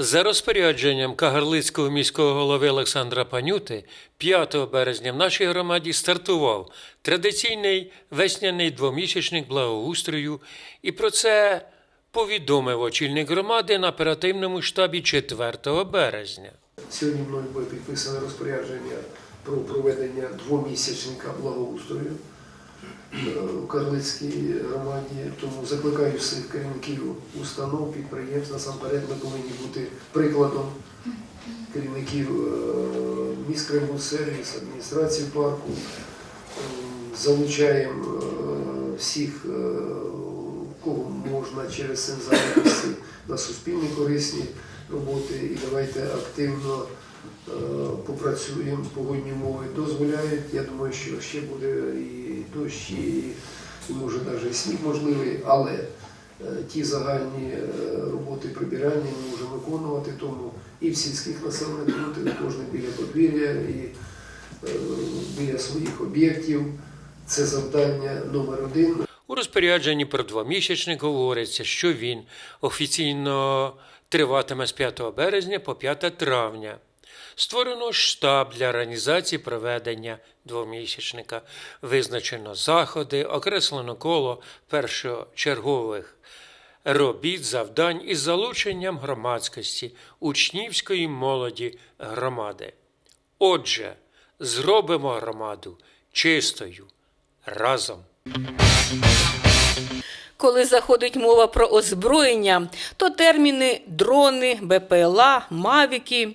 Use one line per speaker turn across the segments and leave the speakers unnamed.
За розпорядженням Кагарлицького міського голови Олександра Панюти 5 березня в нашій громаді стартував традиційний весняний двомісячник благоустрою, і про це повідомив очільник громади на оперативному штабі 4 березня.
Сьогодні мною буде підписане розпорядження про проведення двомісячника благоустрою у Карлицькій громаді. Тому закликаю всіх керівників установ, підприємств. Насамперед ми повинні бути прикладом керівників е, міськрембудсервіс, адміністрації парку. Залучаємо е, всіх, е, кого можна через цим на суспільні корисні роботи і давайте активно е, попрацюємо. Погодні умови дозволяють. Я думаю, що ще буде і дощ, і, може навіть сніг можливий, але е, ті загальні е, роботи прибирання ми можемо виконувати, тому і в сільських населених пунктах, кожне біля подвір'я, і е, біля своїх об'єктів. Це завдання номер один.
У розпорядженні про двомісячник говориться, що він офіційно триватиме з 5 березня по 5 травня. Створено штаб для організації проведення двомісячника, визначено заходи, окреслено коло першочергових робіт, завдань із залученням громадськості, учнівської молоді громади. Отже, зробимо громаду чистою разом.
Коли заходить мова про озброєння, то терміни дрони, БПЛА, мавіки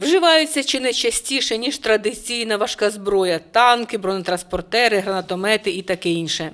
вживаються чи не частіше, ніж традиційна важка зброя, танки, бронетранспортери, гранатомети і таке інше.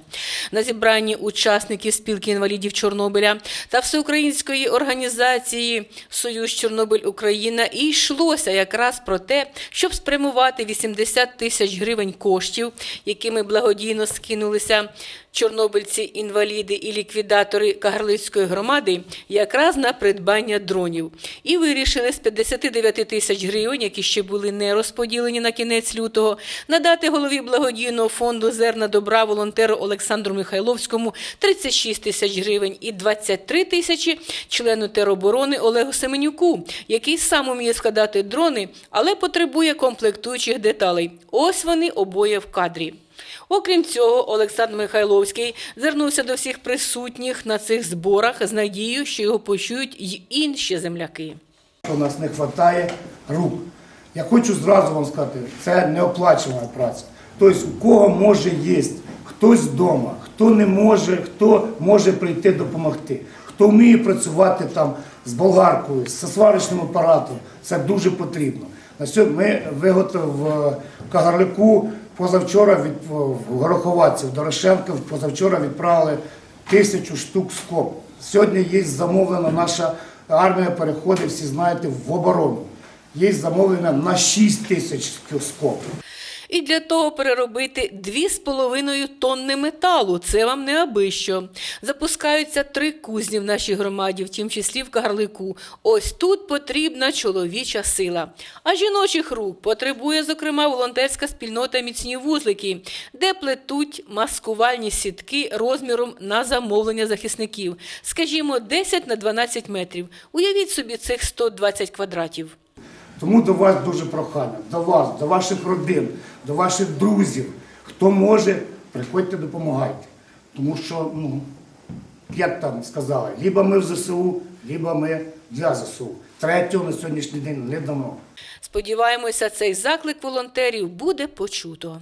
На зібранні учасників спілки інвалідів Чорнобиля та всеукраїнської організації Союз Чорнобиль Україна і йшлося якраз про те, щоб спрямувати 80 тисяч гривень коштів, якими благодійно скинулися чорнобильці, інваліди і ліквідатори Кагарлицької громади якраз на придбання дронів. І вирішили з 59 тисяч гривень, які ще були не розподілені на кінець лютого, надати голові благодійного фонду зерна добра волонтеру Олександру Михайловському 36 тисяч гривень і 23 тисячі члену тероборони Олегу Семенюку, який сам уміє складати дрони, але потребує комплектуючих деталей. Ось вони обоє в кадрі. Окрім цього, Олександр Михайловський звернувся до всіх присутніх на цих зборах з надією, що його почують й інші земляки.
У нас не вистачає рук. Я хочу зразу вам сказати, це неоплачувана праця. Тобто, у кого може є хтось вдома, хто не може, хто може прийти допомогти, хто вміє працювати там з болгаркою, з сварочним апаратом, це дуже потрібно. На сьогодні ми виготовили в Кагарлику позавчора від в Гороховатці, в Дорошенка позавчора відправили тисячу штук скоб. Сьогодні є замовлена наша армія переходить, всі знаєте, в оборону. Є замовлення на 6 тисяч скоб.
І для того переробити 2,5 тонни металу. Це вам не аби що. Запускаються три кузні в нашій громаді, в тім числі в Кагарлику. Ось тут потрібна чоловіча сила. А жіночих рук потребує, зокрема, волонтерська спільнота міцні вузлики, де плетуть маскувальні сітки розміром на замовлення захисників. Скажімо, 10 на 12 метрів. Уявіть собі цих 120 квадратів.
Тому до вас дуже прохання, до вас, до ваших родин, до ваших друзів. Хто може, приходьте, допомагайте. Тому що, ну, як там сказали, либо ми в ЗСУ, либо ми для ЗСУ. Третього на сьогоднішній день не дано.
Сподіваємося, цей заклик волонтерів буде почуто.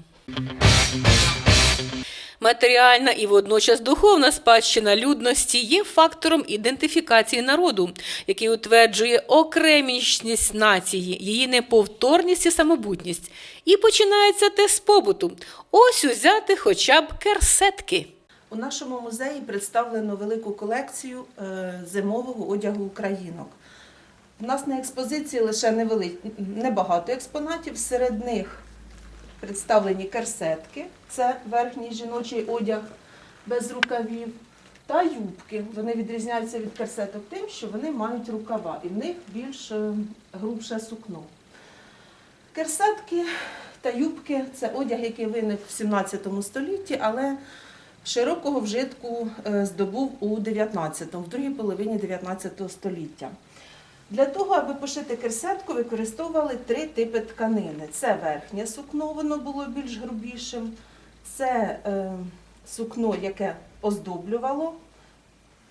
Матеріальна і водночас духовна спадщина людності є фактором ідентифікації народу, який утверджує окремішність нації, її неповторність і самобутність. І починається те з побуту. Ось узяти хоча б керсетки.
У нашому музеї представлено велику колекцію е, зимового одягу українок. У нас на експозиції лише небагато експонатів. Серед них представлені керсетки, це верхній жіночий одяг без рукавів, та юбки. Вони відрізняються від керсеток тим, що вони мають рукава, і в них більш е, грубше сукно. Керсетки та юбки це одяг, який виник в 17 столітті, але широкого вжитку е, здобув у 19, в другій половині 19 століття. Для того, аби пошити керсетку, використовували три типи тканини. Це верхнє сукно, воно було більш грубішим. Це е, сукно, яке оздоблювало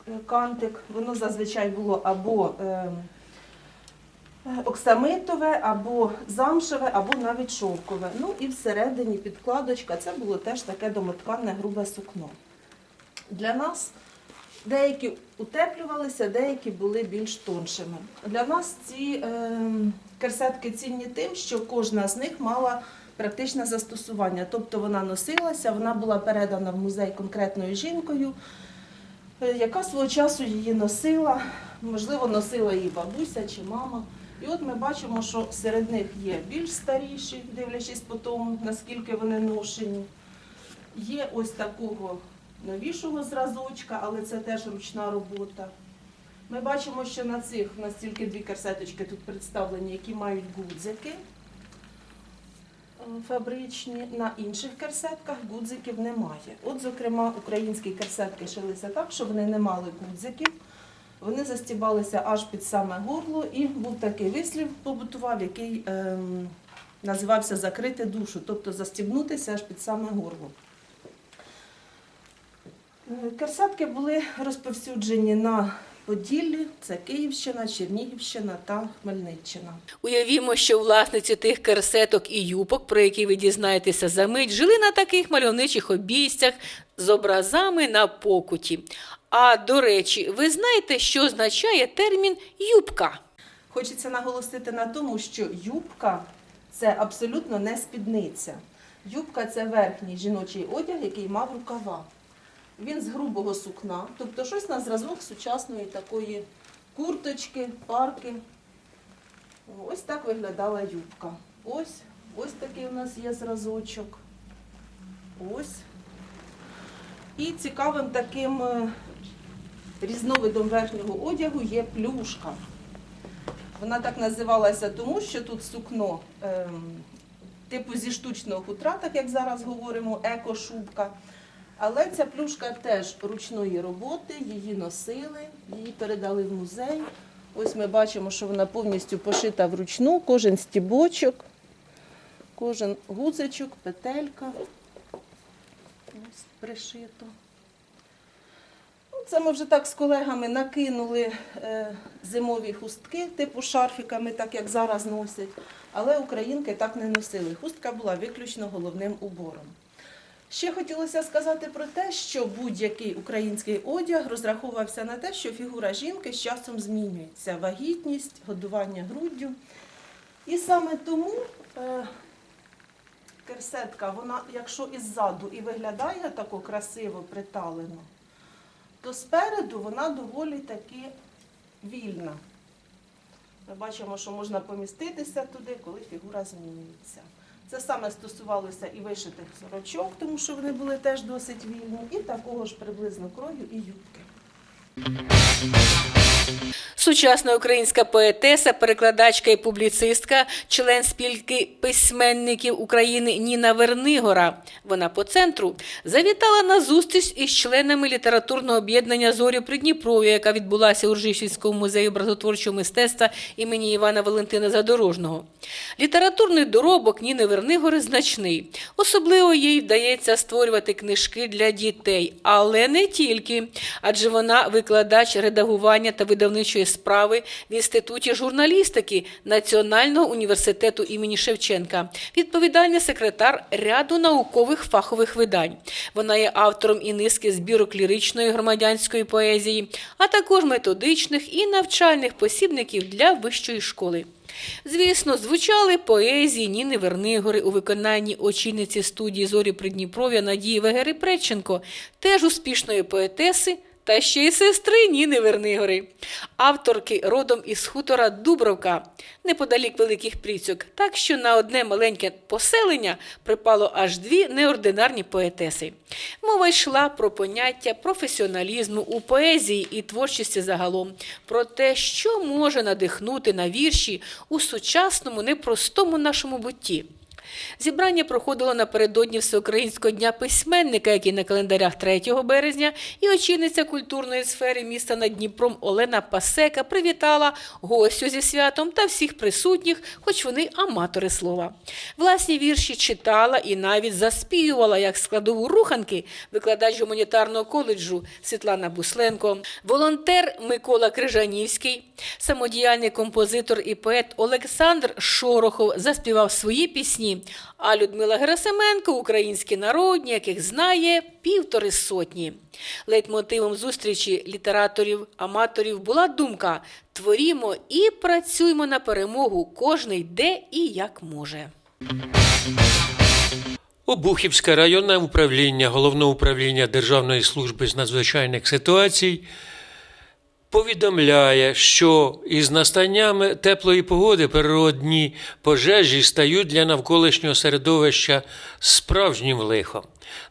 е, кантик. Воно зазвичай було або е, оксамитове, або замшеве, або навіть шовкове. Ну і всередині підкладочка це було теж таке домотканне грубе сукно. Для нас деякі утеплювалися, деякі були більш тоншими. Для нас ці е, керсетки цінні тим, що кожна з них мала практичне застосування. Тобто вона носилася, вона була передана в музей конкретною жінкою, е, яка свого часу її носила, можливо, носила її бабуся чи мама. І от ми бачимо, що серед них є більш старіші, дивлячись по тому, наскільки вони ношені. Є ось такого новішого зразочка, але це теж ручна робота. Ми бачимо, що на цих у нас тільки дві керсеточки тут представлені, які мають гудзики е, фабричні. На інших керсетках гудзиків немає. От, зокрема, українські керсетки шилися так, що вони не мали гудзиків. Вони застібалися аж під саме горло, і був такий вислів побутував, який ем, називався закрити душу, тобто застібнутися аж під саме горло. Е, Керсетки були розповсюджені на Поділлі, це Київщина, Чернігівщина та Хмельниччина.
Уявімо, що власниці тих керсеток і юбок, про які ви дізнаєтеся за мить, жили на таких мальовничих обійстях з образами на покуті. А до речі, ви знаєте, що означає термін юбка?
Хочеться наголосити на тому, що юбка це абсолютно не спідниця. Юбка це верхній жіночий одяг, який мав рукава. Він з грубого сукна, тобто щось на зразок сучасної такої курточки, парки. Ось так виглядала юбка. Ось, ось такий у нас є зразочок. Ось. І цікавим таким е, різновидом верхнього одягу є плюшка. Вона так називалася тому, що тут сукно ем, типу зі штучного хутра, так як зараз говоримо, еко-шубка. Але ця плюшка теж ручної роботи, її носили, її передали в музей. Ось ми бачимо, що вона повністю пошита вручну, кожен стібочок, кожен гудзичок, петелька. Ось пришито. Ну, Це ми вже так з колегами накинули е, зимові хустки, типу шарфіками, так як зараз носять. Але українки так не носили. Хустка була виключно головним убором. Ще хотілося сказати про те, що будь-який український одяг розраховувався на те, що фігура жінки з часом змінюється. Вагітність, годування груддю. І саме тому е, керсетка, вона, якщо іззаду і виглядає тако красиво приталено, то спереду вона доволі таки вільна. Ми бачимо, що можна поміститися туди, коли фігура змінюється. Це саме стосувалося і вишитих сорочок, тому що вони були теж досить вільні, і такого ж приблизно крою і юбки.
Сучасна українська поетеса, перекладачка і публіцистка, член спілки письменників України Ніна Вернигора. Вона по центру завітала на зустріч із членами літературного об'єднання Зорі Придніпров'я, яка відбулася у Ржищівському музеї образотворчого мистецтва імені Івана Валентина Задорожного. Літературний доробок Ніни Вернигори значний. Особливо їй вдається створювати книжки для дітей, але не тільки, адже вона викладач редагування та видавничої справи в інституті журналістики Національного університету імені Шевченка, відповідальний секретар ряду наукових фахових видань. Вона є автором і низки збірок ліричної громадянської поезії, а також методичних і навчальних посібників для вищої школи. Звісно, звучали поезії Ніни Вернигори у виконанні очільниці студії Зорі Придніпров'я Надії Вегери Преченко, теж успішної поетеси та ще й сестри Ніни Вернигори, авторки родом із хутора Дубровка, неподалік Великих Пріцьок, так що на одне маленьке поселення припало аж дві неординарні поетеси. Мова йшла про поняття професіоналізму у поезії і творчості загалом, про те, що може надихнути на вірші у сучасному непростому нашому бутті. Зібрання проходило напередодні Всеукраїнського дня письменника, який на календарях 3 березня, і очільниця культурної сфери міста над Дніпром Олена Пасека привітала гостю зі святом та всіх присутніх, хоч вони аматори слова. Власні вірші читала і навіть заспівувала як складову руханки викладач гуманітарного коледжу Світлана Бусленко, волонтер Микола Крижанівський, самодіяльний композитор і поет Олександр Шорохов заспівав свої пісні, а Людмила Герасименко українські народні, яких знає півтори сотні. Лейтмотивом зустрічі літераторів-аматорів була думка: творімо і працюємо на перемогу кожний де і як може.
Обухівське районне управління Головного управління Державної служби з надзвичайних ситуацій повідомляє, що із настаннями теплої погоди природні пожежі стають для навколишнього середовища справжнім лихом.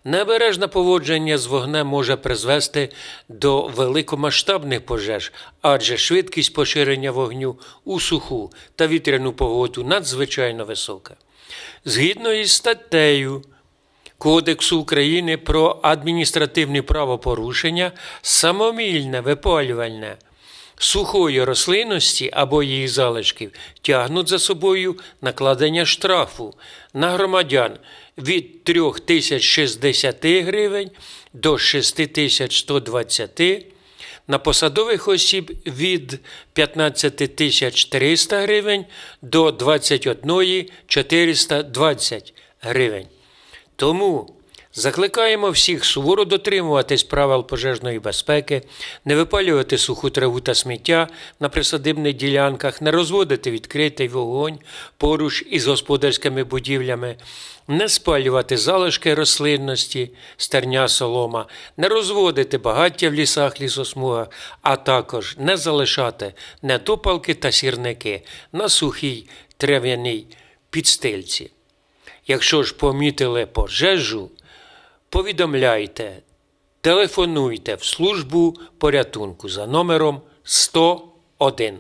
Небережне поводження з вогнем може призвести до великомасштабних пожеж, адже швидкість поширення вогню у суху та вітряну погоду надзвичайно висока. Згідно із статтею Кодексу України про адміністративні правопорушення, самомільне випалювання сухої рослинності або її залишків тягнуть за собою накладення штрафу на громадян від 3060 гривень до 6120 на посадових осіб від 15 тисяч 300 гривень до 21 420 гривень. Тому закликаємо всіх суворо дотримуватись правил пожежної безпеки, не випалювати суху траву та сміття на присадибних ділянках, не розводити відкритий вогонь поруч із господарськими будівлями, не спалювати залишки рослинності, стерня солома, не розводити багаття в лісах, лісосмугах, а також не залишати недопалки та сірники на сухій трав'яній підстильці. Якщо ж помітили пожежу, повідомляйте, телефонуйте в службу порятунку за номером 101.